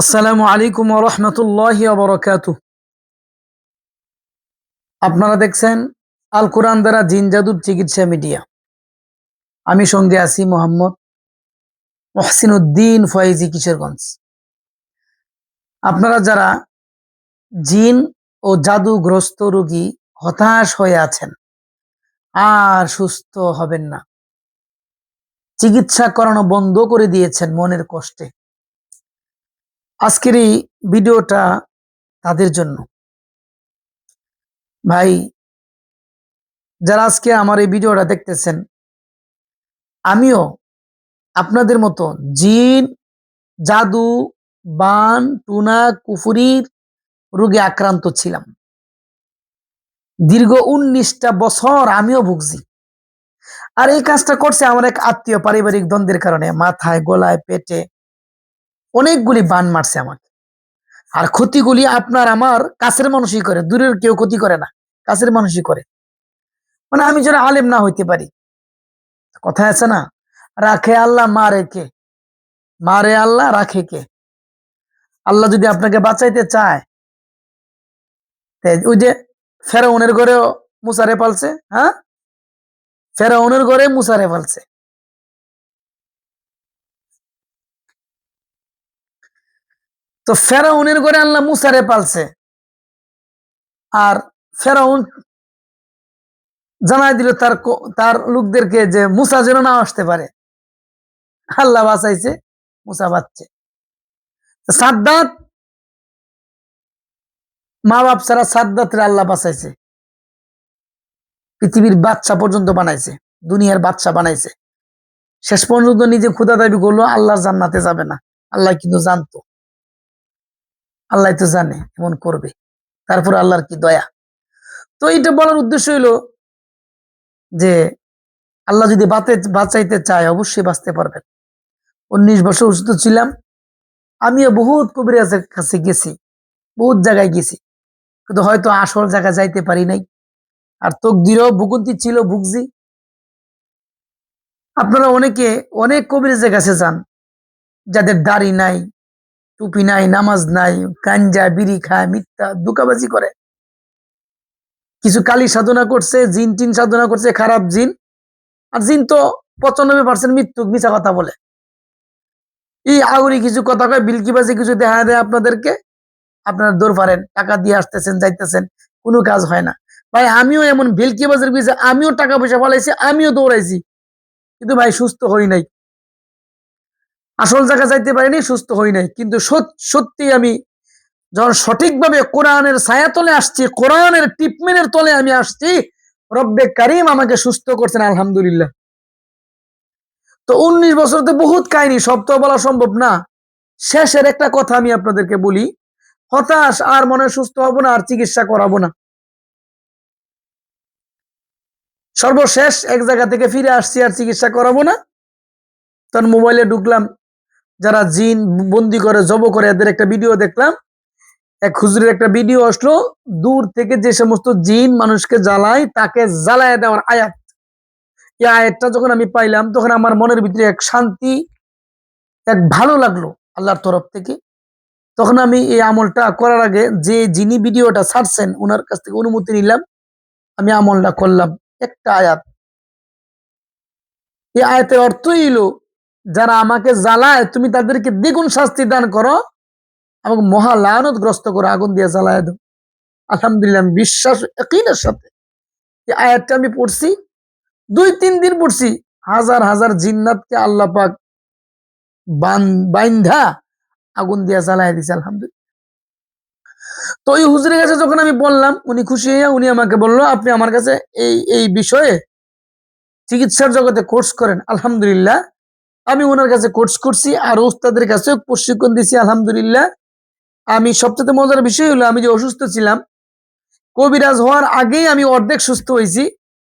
আসসালামু আলাইকুম রহমতুল্লাহ বরকাত আপনারা দেখছেন আল কোরআন দ্বারা জিন জাদুর চিকিৎসা মিডিয়া। আমি সঙ্গে আছি মোহাম্মদ মহসিন উদ্দিন ফয়েজি কিশোরগঞ্জ। আপনারা যারা জিন ও জাদুগ্রস্ত রোগী হতাশ হয়ে আছেন, আর সুস্থ হবেন না, চিকিৎসা করানো বন্ধ করে দিয়েছেন মনের কষ্টে। আজকের এই ভিডিওটা তাদের জন্য। ভাই, যারা আজকে আমার এই ভিডিওটা দেখতেছেন, আমিও আপনাদের মতো জিন, জাদু, বান, টুনা কুফুরির রোগে আক্রান্ত ছিলাম। দীর্ঘ উনিশটা বছর আমিও ভুগছি। আর এই কাজটা করছে আমার এক আত্মীয় পারিবারিক দ্বন্দ্বের কারণে। মাথায়, গলায়, পেটে অনেকগুলি বান মারছে আমাকে। আর ক্ষতিগুলি আপনার আমার কাছের মানুষই করে, দূরের কেউ ক্ষতি করে না, কাছের মানুষই করে। মানে আমি যেন আলেম না হইতে পারি। কথা আছে না? রাখে আল্লাহ, মারে কে? মারে আল্লাহ, রাখে কে? আল্লাহ যদি আপনাকে বাঁচাইতে চায় ওই যে ফেরাউনের ঘরে মুসারে পালছে হ্যাঁ? ফেরাউনের ঘরে মুসারে পালছে। তো ফেরাউনের ঘরে আল্লাহ মুসারে পালছে। আর ফেরাউন জানাই দিল তার তার লোকদেরকে যে মুসা যেন না আসতে পারে। আল্লাহ বাঁচাইছে, মুসা বাচ্চে সাদ্দাত মা বাপ ছাড়া সাদ্দাতের আল্লাহ বাঁচাইছে। পৃথিবীর বাচ্চা পর্যন্ত বানাইছে, দুনিয়ার বাচ্চা বানাইছে। শেষ পর্যন্ত নিজে ক্ষুদা দাবি করল, আল্লাহ জান্নাতে যাবে না। আল্লাহ কিন্তু জানতো। আল্লাহ তো জানে এমন করবে। তারপর আল্লাহর কি দয়া? তো এটা বলার উদ্দেশ্য হইল যে আল্লাহ যদি বাঁচে বাঁচাইতে চায় অবশ্যই বাঁচতে পারবেন। উনিশ বছর অসুস্থ ছিলাম। আমিও বহুত কবিরাজের কাছে গেছি, বহুত জায়গায় গেছি। কিন্তু হয়তো আসল জায়গা যাইতে পারি নাই। আর তকদিরও ভুকুন্তি ছিল ভুগজি আপনারা অনেকে অনেক কবিরাজের কাছে যান, যাদের দাড়ি নাই টুপি নাই, নামাজ নাই, গাঞ্জা, বিড়ি খায়, মিথ্যা দুকাবাজি করে। কিছু কালি সাধনা করছে, জিন টিন সাধনা করছে, খারাপ জিন। আর জিন তো পঁচানব্বই পার্সেন্ট মৃত্যু মিশা কথা বলে। এই আগুরি কিছু কথা কয় বিলকিবাজি কিছু দেখা দেয় আপনাদেরকে? আপনারা দৌড় পারেন, টাকা দিয়ে আসতেছেন, যাইতেছেন, কোনো কাজ হয় না। ভাই, আমিও এমন বিলকিবাজের পিছিয়ে আমিও টাকা পয়সা ফলাইছি, আমিও দৌড়াইছি। কিন্তু ভাই, সুস্থ হই নাই। আসল জায়গা যাইতে পারিনি, সুস্থ হই নাই। কিন্তু সত্যি আমি যখন সঠিকভাবে কোরআনের ছায়া তলে আসছি, কোরআনের টিপমেনের তলে আমি আসছি, রব্বে কারিম আমাকে সুস্থ করছেন, আলহামদুলিল্লাহ। তো উনিশ বছর তো বহুত কাহিনী, সব তো বলা সম্ভব না। শেষের একটা কথা আমি আপনাদেরকে বলি, হতাশ আর মনে সুস্থ হব না, আর চিকিৎসা করাবো না। সর্বশেষ এক জায়গা থেকে ফিরে আসছি, আর চিকিৎসা করাবো না। তখন মোবাইলে ঢুকলাম যারা জিন বন্দি করে জব করে এদের একটা ভিডিও দেখলাম। এক খুচরের একটা ভিডিও আসলো, দূর থেকে যে সমস্ত জিন মানুষকে জ্বালায়, তাকে জ্বালায় দেওয়ার আয়াত। এই আয়াতটা যখন আমি পাইলাম, তখন আমার মনের ভিতরে এক শান্তি, এক ভালো লাগল আল্লাহর তরফ থেকে। তখন আমি এই আমলটা করার আগে যে যিনি ভিডিওটা ছাড়ছেন ওনার কাছ থেকে অনুমতি নিলাম। আমি আমলটা করলাম। একটা আয়াত। এই আয়াতের অর্থই হলো যারা আমাকে জ্বালায়, তুমি তাদেরকে দ্বিগুণ শাস্তি দান করো এবং মহা গ্রস্ত করে আগুন দিয়ে জ্বালায় দাও। আলহামদুলিল্লাহ বিশ্বাস একইনের সাথে। আয়াতটা আমি পড়ছি, দুই তিন দিন পড়ছি, হাজার হাজার জিন্নাতকে আল্লাহ পাক বাইন্ধা আগুন দিয়া জ্বালায় দিছে, আলহামদুলিল্লাহ। তো ওই হুজুরের কাছে যখন আমি বললাম, উনি খুশি হইয়া উনি আমাকে বলল, আপনি আমার কাছে এই এই বিষয়ে চিকিৎসার জগতে কোর্স করেন। আলহামদুলিল্লাহ আমি ওনার কাছে কোর্স করছি আর ওস্তাদের কাছে প্রশিক্ষণ দিছি, আলহামদুলিল্লাহ। আমি সবচেয়ে মজার বিষয় হলো, আমি যে অসুস্থ ছিলাম, কবিরাজ হওয়ার আগেই আমি অর্ধেক সুস্থ হয়েছি,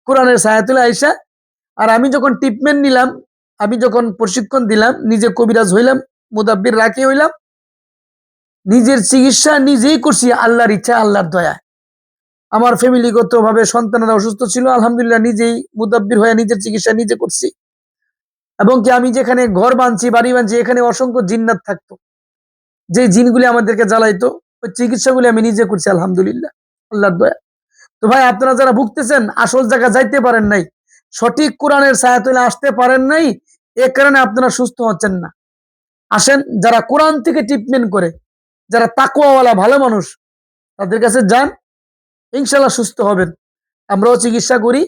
কোরআনের সায়াতুল আইসা আর আমি যখন ট্রিটমেন্ট নিলাম, আমি যখন প্রশিক্ষণ দিলাম, নিজে কবিরাজ হইলাম, মুদাব্বির রাখি হইলাম, নিজের চিকিৎসা নিজেই করছি আল্লাহর ইচ্ছা, আল্লাহর দয়া। আমার ফ্যামিলিগত ভাবে সন্তানেরা অসুস্থ ছিল, আলহামদুলিল্লাহ নিজেই মুদাব্বির হয়ে নিজের চিকিৎসা নিজে করছি। এবং কি আমি যেখানে ঘর বানছি বাড়ি বানছি এখানে অসংখ্য জিন্নাত থাকতো। যে জিনগুলি আমাদেরকে জ্বালাইতো, ওই চিকিৎসাগুলি আমি নিজে করছি, আলহামদুলিল্লাহ। আল্লাহ দয়া। তো ভাই, আপনারা যারা ভুগতেছেন, আসল জায়গা যাইতে পারেন নাই, সঠিক কোরআনের ছায়াতলে আসতে পারেন নাই, এ কারণে আপনারা সুস্থ হচ্ছেন না। আসেন, যারা কোরআন থেকে ট্রিটমেন্ট করে, যারা তাকুয়াওয়ালা ভালো মানুষ, তাদের কাছে যান ইনশাল্লাহ সুস্থ হবেন। আমরাও চিকিৎসা করি।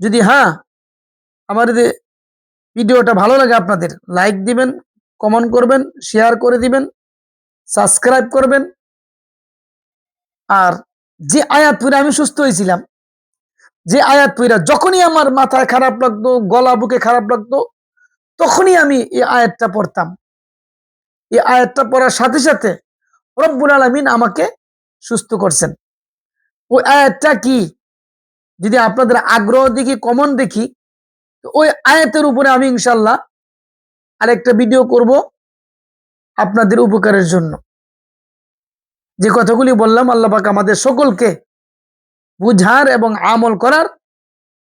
যদি হ্যাঁ যদি ভিডিওটা ভালো লাগে আপনাদের লাইক দিবেন কমেন্ট করবেন শেয়ার করে দিবেন সাবস্ক্রাইব করবেন। আর যে আয়াত পড়ে আমি সুস্থ হয়েছিলাম, যে আয়াত পড়া যখনই আমার মাথায় খারাপ লাগতো, গলা বুকে খারাপ লাগতো, তখনই আমি এই আয়াতটা পড়তাম। এই আয়াতটা পড়ার সাথে সাথে রব্বুল আলমিন আমাকে সুস্থ করছেন। ওই আয়াতটা কি? যদি আপনাদের আগ্রহ দেখি কমন দেখি তো ওই আয়াতের উপরে আমি ইনশাল্লাহ আরেকটা ভিডিও করব আপনাদের উপকারের জন্য। যে কথাগুলি বললাম, আল্লাহ পাক আমাদের সকলকে বুঝার এবং আমল করার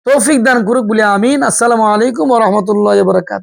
তৌফিক দান করুক বলে আমিন। আসসালামু আলাইকুম রহমতুল্লাহ বরকাত